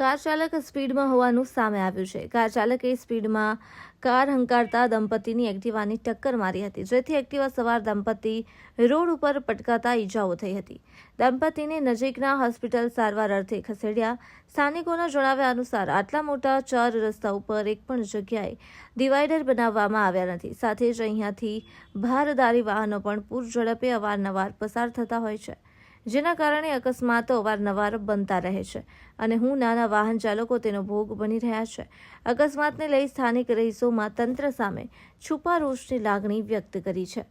Car ચાલક સ્પીડમાં હોવાનું સામે આવ્યું છે. કાર ચાલકે સ્પીડમાં કાર હંકારતા દંપતીની એક્ટિવાની ટક્કર મારી હતી, જેથી એક્ટિવા સવાર દંપતી રોડ ઉપર પટકાતા ઈજાઓ થઈ હતી. દંપતીને નજીકના હોસ્પિટલ સારવાર અર્થે ખસેડ્યા. સ્થાનિકોના જણાવ્યા અનુસાર, આટલા મોટા ચાર રસ્તા ઉપર એક પણ જગ્યાએ ડિવાઈડર બનાવવામાં આવ્યા નથી. સાથે જ અહીંયાથી ભારદારી વાહનો પણ પૂર ઝડપે અવારનવાર પસાર થતા હોય છે. જેના કારણે અકસ્માતો અવારનવાર બનતા રહે છે અને હું નાના વાહન ચાલકો તેનો ભોગ બની રહ્યા છે. અકસ્માતને લઈ સ્થાનિક રહીશોમાં તંત્ર સામે છુપા રોષની લાગણી વ્યક્ત કરી છે.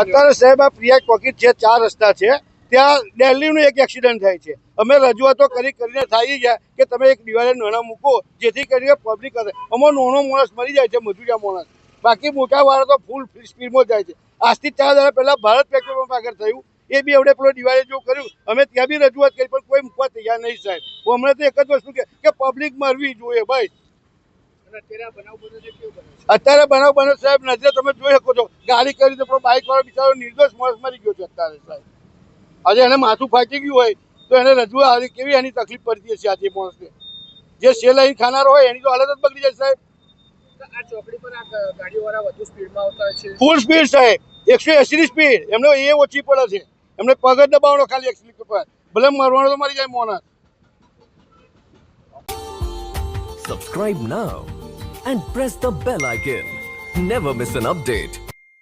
અત્યારે સાહેબ આ પ્રિયા ટોકીજ છે ચાર રસ્તા છે. ત્યાં દિલ્હીનું એક એક્સિડન્ટ થાય છે. અમે રજૂઆતો કરી કરીને થઈ ગયા કે તમે એક દિવાળે નાના મૂકો જેથી કરીને પબ્લિક અમારો નાનો માણસ મરી જાય છે મજૂરિયા માણસ. બાકી મોટા વાળા તો ફૂલ સ્પીડમાં જાય છે. આજથી ચાર દાડા પહેલા ભારત પેટ્રોલ પંપ આગળ થયું. એ બી આપણે પેલો દિવાળી જો કર્યું. અમે ત્યાં બી રજૂઆત કરી પણ કોઈ મૂકવા તૈયાર નહીં સાહેબ. હમણાં તો એક જ વસ્તુ કે પબ્લિક મરવી જોઈએ ભાઈ. અત્યારે બનાવ બન્યો સાહેબ. નજરે તમે જોઈ શકો છો. ગાડી કરી તો બાઇક વાળો બિચારો નિર્દોષ માણસ મરી ગયો છે અત્યારે સાહેબ. આજે એને માથું ફાટી ગયું હોય તો એને રજૂઆત કેવી એની તકલીફ પડતી હશે આજે માણસને? જે સેલાઈ ખાનારો હોય એની તો હાલત જ બગડી જાય સાહેબ. તો આ ચોકડી પર આ ગ- ગાડીવાળા વધુ સ્પીડમાં આવતા હોય ફૂલ સ્પીડ સાહેબ. એકસો એસી સ્પીડ એમને એ ઓછી પડે છે. એમને પગ જ દબાવવાનો ખાલી એક્સિડ પર ભલે મરવાનો તો મરી જાય માણસ Subscribe now and press the bell icon. Never miss an update.